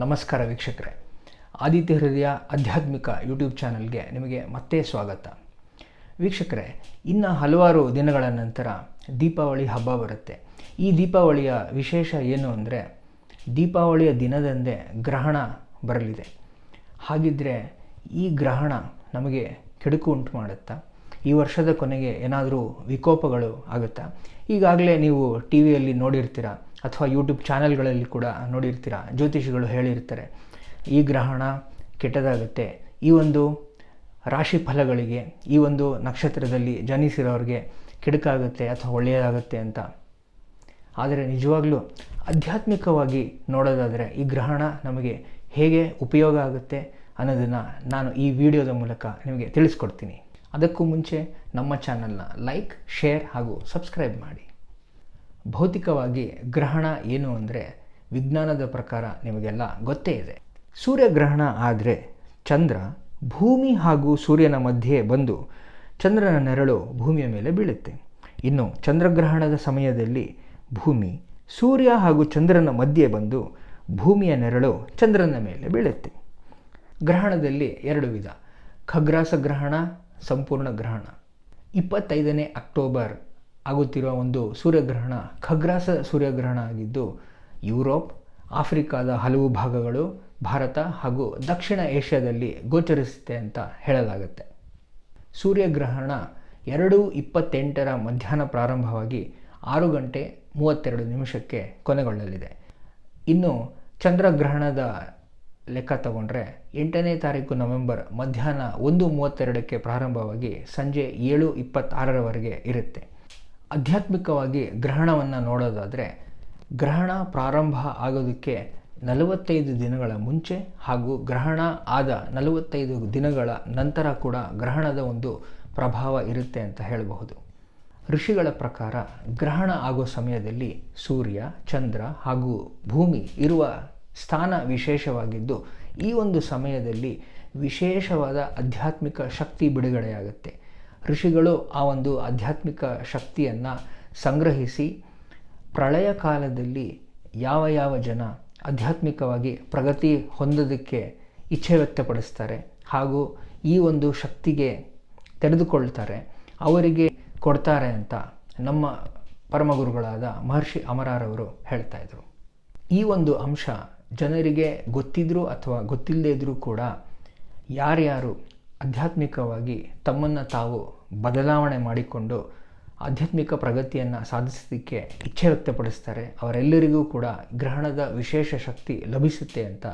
ನಮಸ್ಕಾರ ವೀಕ್ಷಕರೇ. ಆದಿತ್ಯ ಹೃದಯ ಆಧ್ಯಾತ್ಮಿಕ ಯೂಟ್ಯೂಬ್ ಚಾನಲ್ಗೆ ನಿಮಗೆ ಮತ್ತೆ ಸ್ವಾಗತ. ವೀಕ್ಷಕರೇ, ಇನ್ನು ಹಲವಾರು ದಿನಗಳ ನಂತರ ದೀಪಾವಳಿ ಹಬ್ಬ ಬರುತ್ತೆ. ಈ ದೀಪಾವಳಿಯ ವಿಶೇಷ ಏನು ಅಂದರೆ, ದೀಪಾವಳಿಯ ದಿನದಂದೇ ಗ್ರಹಣ ಬರಲಿದೆ. ಹಾಗಿದ್ದರೆ ಈ ಗ್ರಹಣ ನಮಗೆ ಕೆಡುಕು ಉಂಟು ಮಾಡುತ್ತಾ? ಈ ವರ್ಷದ ಕೊನೆಗೆ ಏನಾದರೂ ವಿಕೋಪಗಳು ಆಗುತ್ತಾ? ಈಗಾಗಲೇ ನೀವು ಟಿ ವಿಯಲ್ಲಿ ನೋಡಿರ್ತೀರ ಅಥವಾ ಯೂಟ್ಯೂಬ್ ಚಾನೆಲ್ಗಳಲ್ಲಿ ಕೂಡ ನೋಡಿರ್ತೀರ, ಜ್ಯೋತಿಷಿಗಳು ಹೇಳಿರ್ತಾರೆ, ಈ ಗ್ರಹಣ ಕೆಟ್ಟದಾಗುತ್ತೆ, ಈ ಒಂದು ರಾಶಿ ಫಲಗಳಿಗೆ, ಈ ಒಂದು ನಕ್ಷತ್ರದಲ್ಲಿ ಜನಿಸಿರೋರಿಗೆ ಕೆಡುಕಾಗುತ್ತೆ ಅಥವಾ ಒಳ್ಳೆಯದಾಗುತ್ತೆ ಅಂತ. ಆದರೆ ನಿಜವಾಗ್ಲೂ ಆಧ್ಯಾತ್ಮಿಕವಾಗಿ ನೋಡೋದಾದರೆ ಈ ಗ್ರಹಣ ನಮಗೆ ಹೇಗೆ ಉಪಯೋಗ ಆಗುತ್ತೆ ಅನ್ನೋದನ್ನು ನಾನು ಈ ವಿಡಿಯೋದ ಮೂಲಕ ನಿಮಗೆ ತಿಳಿಸ್ಕೊಡ್ತೀನಿ. ಅದಕ್ಕೂ ಮುಂಚೆ ನಮ್ಮ ಚಾನಲ್ನ ಲೈಕ್, ಶೇರ್ ಹಾಗೂ ಸಬ್ಸ್ಕ್ರೈಬ್ ಮಾಡಿ. ಭೌತಿಕವಾಗಿ ಗ್ರಹಣ ಏನು ಅಂದರೆ ವಿಜ್ಞಾನದ ಪ್ರಕಾರ ನಿಮಗೆಲ್ಲ ಗೊತ್ತೇ ಇದೆ. ಸೂರ್ಯಗ್ರಹಣ ಆದರೆ ಚಂದ್ರ ಭೂಮಿ ಹಾಗೂ ಸೂರ್ಯನ ಮಧ್ಯೆ ಬಂದು ಚಂದ್ರನ ನೆರಳು ಭೂಮಿಯ ಮೇಲೆ ಬೀಳುತ್ತೆ. ಇನ್ನು ಚಂದ್ರಗ್ರಹಣದ ಸಮಯದಲ್ಲಿ ಭೂಮಿ ಸೂರ್ಯ ಹಾಗೂ ಚಂದ್ರನ ಮಧ್ಯೆ ಬಂದು ಭೂಮಿಯ ನೆರಳು ಚಂದ್ರನ ಮೇಲೆ ಬೀಳುತ್ತೆ. ಗ್ರಹಣದಲ್ಲಿ ಎರಡು ವಿಧ, ಖಗ್ರಾಸ ಗ್ರಹಣ, ಸಂಪೂರ್ಣ ಗ್ರಹಣ. ಇಪ್ಪತ್ತೈದನೇ ಅಕ್ಟೋಬರ್ ಆಗುತ್ತಿರುವ ಒಂದು ಸೂರ್ಯಗ್ರಹಣ, ಖಗ್ರಾಸ ಸೂರ್ಯಗ್ರಹಣ ಆಗಿದ್ದು, ಯುರೋಪ್, ಆಫ್ರಿಕಾದ ಹಲವು ಭಾಗಗಳು ಭಾರತ ಹಾಗೂ ದಕ್ಷಿಣ ಏಷ್ಯಾದಲ್ಲಿ ಗೋಚರಿಸುತ್ತೆ ಅಂತ ಹೇಳಲಾಗುತ್ತೆ. ಸೂರ್ಯಗ್ರಹಣ ಎರಡು ಇಪ್ಪತ್ತೆಂಟರ ಮಧ್ಯಾಹ್ನ ಪ್ರಾರಂಭವಾಗಿ ಆರು ಗಂಟೆ ಮೂವತ್ತೆರಡು ನಿಮಿಷಕ್ಕೆ ಕೊನೆಗೊಳ್ಳಲಿದೆ. ಇನ್ನು ಚಂದ್ರಗ್ರಹಣದ ಲೆಕ್ಕ ತಗೊಂಡ್ರೆ ಎಂಟನೇ ತಾರೀಕು ನವೆಂಬರ್ ಮಧ್ಯಾಹ್ನ ಒಂದು ಮೂವತ್ತೆರಡಕ್ಕೆ ಪ್ರಾರಂಭವಾಗಿ ಸಂಜೆ ಏಳು ಇಪ್ಪತ್ತಾರರವರೆಗೆ ಇರುತ್ತೆ. ಆಧ್ಯಾತ್ಮಿಕವಾಗಿ ಗ್ರಹಣವನ್ನು ನೋಡೋದಾದರೆ ಗ್ರಹಣ ಪ್ರಾರಂಭ ಆಗೋದಕ್ಕೆ ನಲವತ್ತೈದು ದಿನಗಳ ಮುಂಚೆ ಹಾಗೂ ಗ್ರಹಣ ಆದ ನಲವತ್ತೈದು ದಿನಗಳ ನಂತರ ಕೂಡ ಗ್ರಹಣದ ಒಂದು ಪ್ರಭಾವ ಇರುತ್ತೆ ಅಂತ ಹೇಳಬಹುದು. ಋಷಿಗಳ ಪ್ರಕಾರ ಗ್ರಹಣ ಆಗೋ ಸಮಯದಲ್ಲಿ ಸೂರ್ಯ, ಚಂದ್ರ ಹಾಗೂ ಭೂಮಿ ಇರುವ ಸ್ಥಾನ ವಿಶೇಷವಾಗಿದ್ದು, ಈ ಒಂದು ಸಮಯದಲ್ಲಿ ವಿಶೇಷವಾದ ಆಧ್ಯಾತ್ಮಿಕ ಶಕ್ತಿ ಬಿಡುಗಡೆಯಾಗುತ್ತೆ. ಋಷಿಗಳು ಆ ಒಂದು ಆಧ್ಯಾತ್ಮಿಕ ಶಕ್ತಿಯನ್ನು ಸಂಗ್ರಹಿಸಿ ಪ್ರಳಯ ಕಾಲದಲ್ಲಿ ಯಾವ ಯಾವ ಜನ ಆಧ್ಯಾತ್ಮಿಕವಾಗಿ ಪ್ರಗತಿ ಹೊಂದೋದಕ್ಕೆ ಇಚ್ಛೆ ವ್ಯಕ್ತಪಡಿಸ್ತಾರೆ ಹಾಗೂ ಈ ಒಂದು ಶಕ್ತಿಗೆ ತೆರೆದುಕೊಳ್ತಾರೆ, ಅವರಿಗೆ ಕೊಡ್ತಾರೆ ಅಂತ ನಮ್ಮ ಪರಮಗುರುಗಳಾದ ಮಹರ್ಷಿ ಅಮರಾರವರು ಹೇಳ್ತಾ ಇದ್ರು. ಈ ಒಂದು ಅಂಶ ಜನರಿಗೆ ಗೊತ್ತಿದ್ರು ಅಥವಾ ಗೊತ್ತಿಲ್ಲದೇ ಇದ್ದರೂ ಕೂಡ ಯಾರ್ಯಾರು ಆಧ್ಯಾತ್ಮಿಕವಾಗಿ ತಮ್ಮನ್ನು ತಾವು ಬದಲಾವಣೆ ಮಾಡಿಕೊಂಡು ಆಧ್ಯಾತ್ಮಿಕ ಪ್ರಗತಿಯನ್ನು ಸಾಧಿಸೋದಕ್ಕೆ ಇಚ್ಛೆ ವ್ಯಕ್ತಪಡಿಸ್ತಾರೆ. ಅವರೆಲ್ಲರಿಗೂ ಕೂಡ ಗ್ರಹಣದ ವಿಶೇಷ ಶಕ್ತಿ ಲಭಿಸುತ್ತೆ ಅಂತ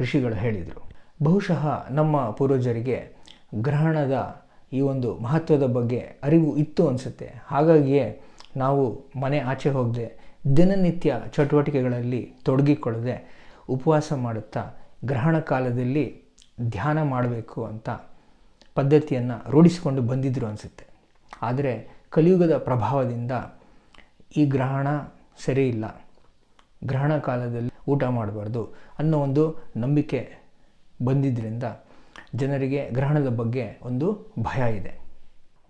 ಋಷಿಗಳು ಹೇಳಿದರು. ಬಹುಶಃ ನಮ್ಮ ಪೂರ್ವಜರಿಗೆ ಗ್ರಹಣದ ಈ ಒಂದು ಮಹತ್ವದ ಬಗ್ಗೆ ಅರಿವು ಇತ್ತು ಅನಿಸುತ್ತೆ. ಹಾಗಾಗಿಯೇ ನಾವು ಮನೆ ಆಚೆ ಹೋಗದೆ ದಿನನಿತ್ಯ ಚಟುವಟಿಕೆಗಳಲ್ಲಿ ತೊಡಗಿಕೊಳ್ಳದೆ ಉಪವಾಸ ಮಾಡುತ್ತಾ ಗ್ರಹಣ ಕಾಲದಲ್ಲಿ ಧ್ಯಾನ ಮಾಡಬೇಕು ಅಂತ ಪದ್ಧತಿಯನ್ನು ರೂಢಿಸಿಕೊಂಡು ಬಂದಿದ್ದರು ಅನಿಸುತ್ತೆ. ಆದರೆ ಕಲಿಯುಗದ ಪ್ರಭಾವದಿಂದ ಈ ಗ್ರಹಣ ಸರಿ ಇಲ್ಲ. ಗ್ರಹಣ ಕಾಲದಲ್ಲಿ ಊಟ ಮಾಡಬಾರ್ದು ಅನ್ನೋ ಒಂದು ನಂಬಿಕೆ ಬಂದಿದ್ದರಿಂದ ಜನರಿಗೆ ಗ್ರಹಣದ ಬಗ್ಗೆ ಒಂದು ಭಯ ಇದೆ.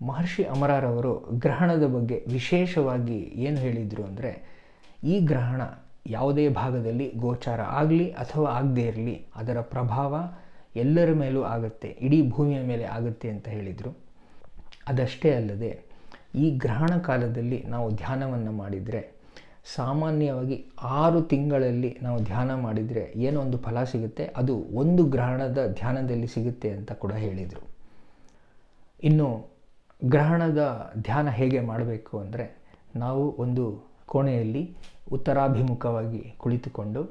ಮಹರ್ಷಿ ಅಮರಾರವರು ಗ್ರಹಣದ ಬಗ್ಗೆ ವಿಶೇಷವಾಗಿ ಏನು ಹೇಳಿದರು ಅಂದರೆ, ಈ ಗ್ರಹಣ ಯಾವುದೇ ಭಾಗದಲ್ಲಿ ಗೋಚಾರ ಆಗಲಿ ಅಥವಾ ಆಗದೇ ಇರಲಿ, ಅದರ ಪ್ರಭಾವ ಎಲ್ಲರ ಮೇಲೂ ಆಗುತ್ತೆ, ಇಡೀ ಭೂಮಿಯ ಮೇಲೆ ಆಗುತ್ತೆ ಅಂತ ಹೇಳಿದರು. ಅದಷ್ಟೇ ಅಲ್ಲದೆ, ಈ ಗ್ರಹಣ ಕಾಲದಲ್ಲಿ ನಾವು ಧ್ಯಾನವನ್ನು ಮಾಡಿದರೆ, ಸಾಮಾನ್ಯವಾಗಿ ಆರು ತಿಂಗಳಲ್ಲಿ ನಾವು ಧ್ಯಾನ ಮಾಡಿದರೆ ಏನೋ ಒಂದು ಫಲ ಸಿಗುತ್ತೆ, ಅದು ಒಂದು ಗ್ರಹಣದ ಧ್ಯಾನದಲ್ಲಿ ಸಿಗುತ್ತೆ ಅಂತ ಕೂಡ ಹೇಳಿದರು. ಇನ್ನು ಗ್ರಹಣದ ಧ್ಯಾನ ಹೇಗೆ ಮಾಡಬೇಕು ಅಂದರೆ, ನಾವು ಒಂದು ಕೋಣೆಯಲ್ಲಿ ಉತ್ತರಾಭಿಮುಖವಾಗಿ ಕುಳಿತುಕೊಂಡು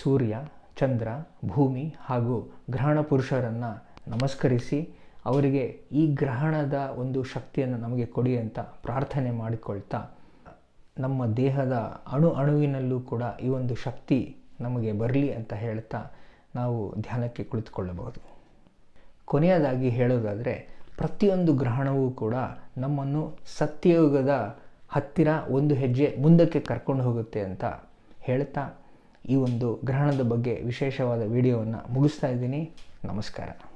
ಸೂರ್ಯ ಚಂದ್ರ, ಭೂಮಿ ಹಾಗೂ ಗ್ರಹಣ ಪುರುಷರನ್ನು ನಮಸ್ಕರಿಸಿ ಅವರಿಗೆ ಈ ಗ್ರಹಣದ ಒಂದು ಶಕ್ತಿಯನ್ನು ನಮಗೆ ಕೊಡಿ ಅಂತ ಪ್ರಾರ್ಥನೆ ಮಾಡಿಕೊಳ್ತಾ ನಮ್ಮ ದೇಹದ ಅಣು ಅಣುವಿನಲ್ಲೂ ಕೂಡ ಈ ಒಂದು ಶಕ್ತಿ ನಮಗೆ ಬರಲಿ ಅಂತ ಹೇಳ್ತಾ ನಾವು ಧ್ಯಾನಕ್ಕೆ ಕುಳಿತುಕೊಳ್ಳಬಹುದು. ಕೊನೆಯದಾಗಿ ಹೇಳೋದಾದರೆ ಪ್ರತಿಯೊಂದು ಗ್ರಹಣವೂ ಕೂಡ ನಮ್ಮನ್ನು ಸತ್ಯಯುಗದ ಹತ್ತಿರ ಒಂದು ಹೆಜ್ಜೆ ಮುಂದಕ್ಕೆ ಕರ್ಕೊಂಡು ಹೋಗುತ್ತೆ ಅಂತ ಹೇಳ್ತಾ ಈ ಒಂದು ಗ್ರಹಣದ ಬಗ್ಗೆ ವಿಶೇಷವಾದ ವಿಡಿಯೋವನ್ನು ಮುಗಿಸ್ತಾ ಇದ್ದೀನಿ. ನಮಸ್ಕಾರ.